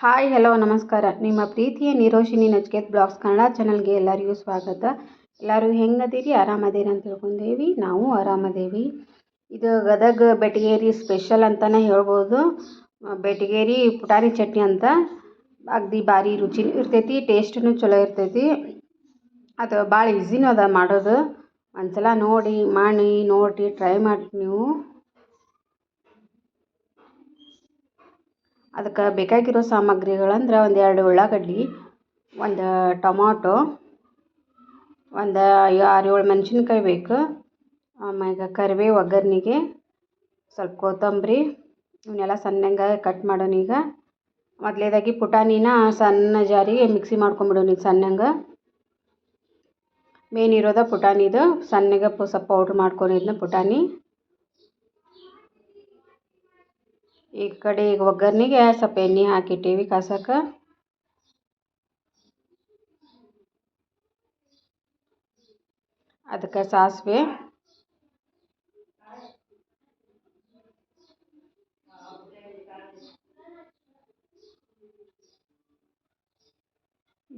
Hi, hello, ನಮಸ್ಕಾರ. ನಿಮ್ಮ ಪ್ರೀತಿಯ ನಿರೋಶಿನಿ ನಚಿಕೇತ್ ಬ್ಲಾಗ್ಸ್ ಕನ್ನಡ ಚಾನಲ್ಗೆ ಎಲ್ಲರಿಗೂ ಸ್ವಾಗತ. ಎಲ್ಲರೂ ಹೆಂಗದೀರಿ? ಆರಾಮದೇರಿ ಅಂತ ತಿಳ್ಕೊಂಡೇವಿ. ನಾವು ಆರಾಮದೇವಿ. ಇದು ಗದಗ ಬೆಟಗೇರಿ ಸ್ಪೆಷಲ್ ಅಂತಲೇ ಹೇಳ್ಬೋದು. ಬೆಟಗೇರಿ ಪುಟಾಣಿ ಚಟ್ನಿ ಅಂತ. ಅಗ್ದಿ ಭಾರಿ ರುಚಿನೂ ಇರ್ತೈತಿ ಟೇಸ್ಟೂ ಚಲೋ ಇರ್ತೈತಿ. ಅದು ಭಾಳ ಈಸಿನೂ ಅದ ಮಾಡೋದು. ಒಂದು ಸಲ ನೋಡಿ, ಮಾಡಿ ನೋಡಿ ಟ್ರೈ ಮಾಡಿ ನೀವು. ಅದಕ್ಕೆ ಬೇಕಾಗಿರೋ ಸಾಮಗ್ರಿಗಳಂದ್ರೆ ಒಂದು ಎರಡು ಉಳ್ಳಾಗಡ್ಡಿ, ಒಂದು ಟೊಮಾಟೊ, ಒಂದು ಆರು ಏಳು ಮೆಣಸಿನ್ಕಾಯಿ ಬೇಕು. ಆಮ್ಯಾಗ ಕರಿಬೇವು ಒಗ್ಗರ್ಣೆಗೆ ಸ್ವಲ್ಪ ಕೊತ್ತಂಬರಿ, ಇವನ್ನೆಲ್ಲ ಸಣ್ಣಗೆ ಕಟ್ ಮಾಡೋಣ ಈಗ. ಮೊದಲೇದಾಗಿ ಪುಟಾಣಿನ ಸಣ್ಣ ಜಾರಿಗೆ ಮಿಕ್ಸಿ ಮಾಡ್ಕೊಂಬಿಡೋಣ ಈಗ ಸಣ್ಣಗೆ. ಮೇನ್ ಇರೋದ ಪುಟಾಣಿದು, ಸಣ್ಣಗೆ ಸ್ವಲ್ಪ ಪೌಡ್ರ್ ಮಾಡ್ಕೊಂಡಿದ್ನ ಪುಟಾಣಿ. ಈ ಕಡೆ ಈಗ ಒಗ್ಗರ್ಣೆಗೆ ಸ್ವಲ್ಪ ಎಣ್ಣೆ ಹಾಕಿಟ್ಟೀವಿ ಕಾಸಕ್ಕೆ ಅದಕ್ಕೆ ಸಾಸಿವೆ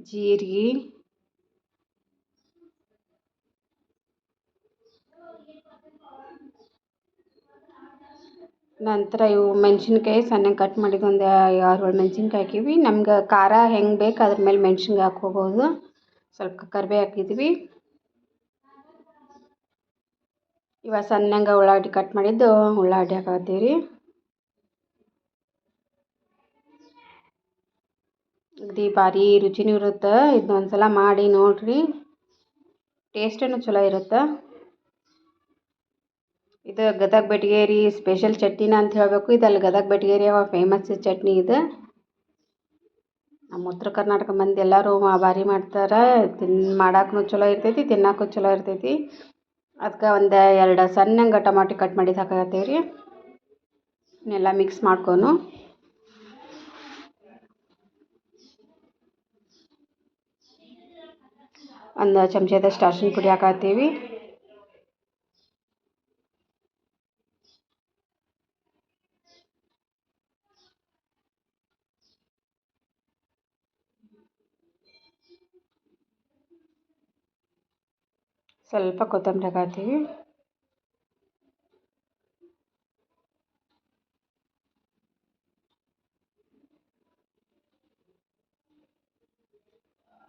ಜೀರಿಗೆ ನಂತರ ಇವು ಮೆಣ್ಸಿನ್ಕಾಯಿ ಸಣ್ಣಗೆ ಕಟ್ ಮಾಡಿದ್ದು ಒಂದು ಆರು ಏಳು ಮೆಣಸಿನ್ಕಾಯಿ ಹಾಕೀವಿ ನಮ್ಗೆ ಖಾರ ಹೆಂಗೆ ಬೇಕು ಅದ್ರ ಮೇಲೆ ಮೆಣ್ಸಿನ್ಕಾಯಿ ಹಾಕ್ಕೋಬೋದು. ಸ್ವಲ್ಪ ಕರಿಬೇವು ಹಾಕಿದ್ವಿ. ಇವಾಗ ಸಣ್ಣಗೆ ಉಳ್ಳಾಗಡ್ಡಿ ಕಟ್ ಮಾಡಿದ್ದು, ಉಳ್ಳಾಗಡ್ಡಿ ಹಾಕತ್ತೀವಿ ರೀ ಅಗದಿ ಭಾರಿ ರುಚಿನೂ ಇರುತ್ತೆ. ಇದನ್ನೊಂದ್ಸಲ ಸಲ ಮಾಡಿ ನೋಡಿರಿ. ಟೇಸ್ಟೂ ಚಲೋ ಇರುತ್ತೆ. ಇದು ಗದಗ ಬೆಟಗೇರಿ ಸ್ಪೆಷಲ್ ಚಟ್ನಿನ ಅಂತ ಹೇಳಬೇಕು. ಇದಲ್ಲಿ ಗದಗ ಬೆಟಗೇರಿ ಫೇಮಸ್ ಚಟ್ನಿ ಇದು. ನಮ್ಮ ಉತ್ತರ ಕರ್ನಾಟಕ ಮಂದಿ ಎಲ್ಲರೂ ಭಾರಿ ಮಾಡ್ತಾರೆ. ತಿನ್ ಮಾಡಕ್ಕೂ ಚಲೋ ಇರ್ತೈತಿ ತಿನ್ನಕ್ಕೂ ಚಲೋ ಇರ್ತೈತಿ. ಅದಕ್ಕೆ ಒಂದು ಎರಡು ಸಣ್ಣಗೆ ಟಮಾಟಿ ಕಟ್ ಮಾಡಿ ಹಾಕಕತ್ತೀವಿ ರೀ ಇನ್ನೆಲ್ಲ ಮಿಕ್ಸ್ ಮಾಡ್ಕೊಂಡು ಒಂದು ಚಮಚದಷ್ಟು ಅರ್ಶಿನ ಪುಡಿ ಹಾಕತ್ತೀವಿ ಸ್ವಲ್ಪ ಕೊತ್ತಂಬರಿ ಹಾಕತ್ತೀವಿ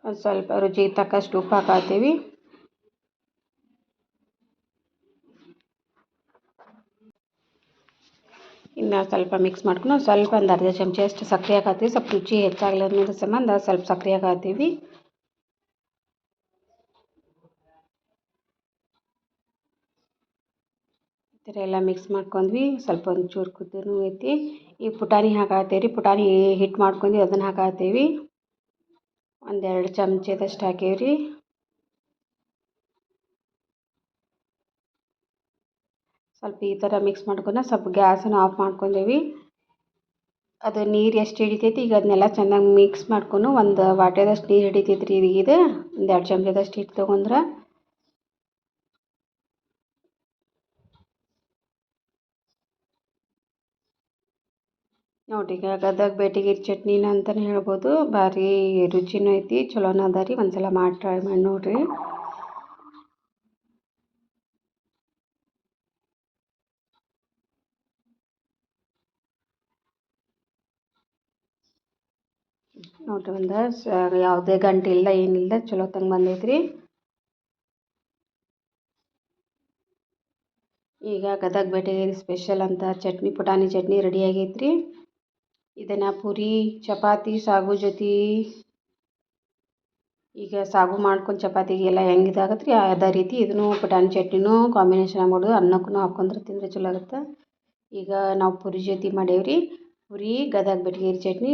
ಒಂದು ಸ್ವಲ್ಪ ರುಚಿಗೆ ತಕ್ಕಷ್ಟು ಉಪ್ಪು ಹಾಕತ್ತೀವಿ ಇನ್ನು ಸ್ವಲ್ಪ ಮಿಕ್ಸ್ ಮಾಡ್ಕೊಂಡು ಸ್ವಲ್ಪ ಒಂದು ಅರ್ಧ ಚಮಚ ಸಕ್ಕರೆ ಹಾಕತ್ತೀವಿ ಸ್ವಲ್ಪ ರುಚಿ ಹೆಚ್ಚಾಗಲಿ ಅನ್ನೋದ್ರ ಸಂಬಂಧ ಸ್ವಲ್ಪ ಸಕ್ಕರೆ ಹಾಕತ್ತೀವಿ ಈ ಥರ ಎಲ್ಲ ಮಿಕ್ಸ್ ಮಾಡ್ಕೊಂಡ್ವಿ. ಸ್ವಲ್ಪ ಒಂಚೂರು ಕುದಿನೂ ಐತಿ. ಈ ಪುಟಾಣಿ ಹಾಕತ್ತೀವಿ ರೀ ಪುಟಾಣಿ ಹಿಟ್ಟು ಮಾಡ್ಕೊಂಡು ಅದನ್ನು ಹಾಕತ್ತೀವಿ ಒಂದೆರಡು ಚಮಚದಷ್ಟು ಹಾಕೀವಿ ರೀ ಸ್ವಲ್ಪ ಈ ಥರ ಮಿಕ್ಸ್ ಮಾಡ್ಕೊಂಡು ಸ್ವಲ್ಪ ಗ್ಯಾಸನ್ನು ಆಫ್ ಮಾಡ್ಕೊಂಡೇವಿ. ಅದು ನೀರು ಎಷ್ಟು ಹಿಡಿತೈತಿ, ಈಗ ಅದನ್ನೆಲ್ಲ ಚೆನ್ನಾಗಿ ಮಿಕ್ಸ್ ಮಾಡ್ಕೊಂಡು ಒಂದು ವಾಟೆದಷ್ಟು ನೀರು ಹಿಡಿತೈತಿ ರೀ ಇದು ಒಂದೆರಡು ಚಮಚದಷ್ಟು ಹಿಟ್ಟು ತೊಗೊಂಡ್ರೆ. ನೋಡಿ ಈಗ ಗದಗ ಬೆಟಗೇರಿ ಚಟ್ನಿನ ಅಂತಲೇ ಹೇಳ್ಬೋದು. ಭಾರಿ ರುಚಿನೂ ಐತಿ, ಚಲೋನೂ ಅದ ರೀ. ಒಂದು ಸಲ ಮಾಡಿ ಟ್ರೈ ಮಾಡಿ ನೋಡಿರಿ. ನೋಡಿರಿ ಒಂದು ಯಾವುದೇ ಗಂಟೆ ಇಲ್ಲ ಏನಿಲ್ಲ ಚಲೋ ತಂಗ ಬಂದೈತ್ರಿ ಈಗ ಗದಗ ಬೆಟಗೇರಿ ಸ್ಪೆಷಲ್ ಅಂತ ಚಟ್ನಿ ಪುಟಾಣಿ ಚಟ್ನಿ ರೆಡಿ ಆಗೈತೆ ರೀ. ಇದನ್ನು ಪೂರಿ, ಚಪಾತಿ, ಸಾಗು ಜೊತೆ. ಈಗ ಸಾಗು ಮಾಡ್ಕೊಂಡು ಚಪಾತಿಗೆಲ್ಲ ಹೆಂಗೆ ಇದಾಗತ್ತೆ ರೀ? ಅದೇ ರೀತಿ ಇದನ್ನು ಪುಟಾಣಿ ಚಟ್ನಿನೂ ಕಾಂಬಿನೇಷನ್ ಮಾಡೋದು ಅನ್ನಕ್ಕೂ ಹಾಕೊಂಡ್ರೆ ತಿಂದರೆ ಚಲೋ ಆಗುತ್ತೆ. ಈಗ ನಾವು ಪೂರಿ ಜೊತೆ ಮಾಡೇವ್ರಿ. ಪೂರಿ, ಗದಗ ಬೆಟಗೇರಿ ಚಟ್ನಿ.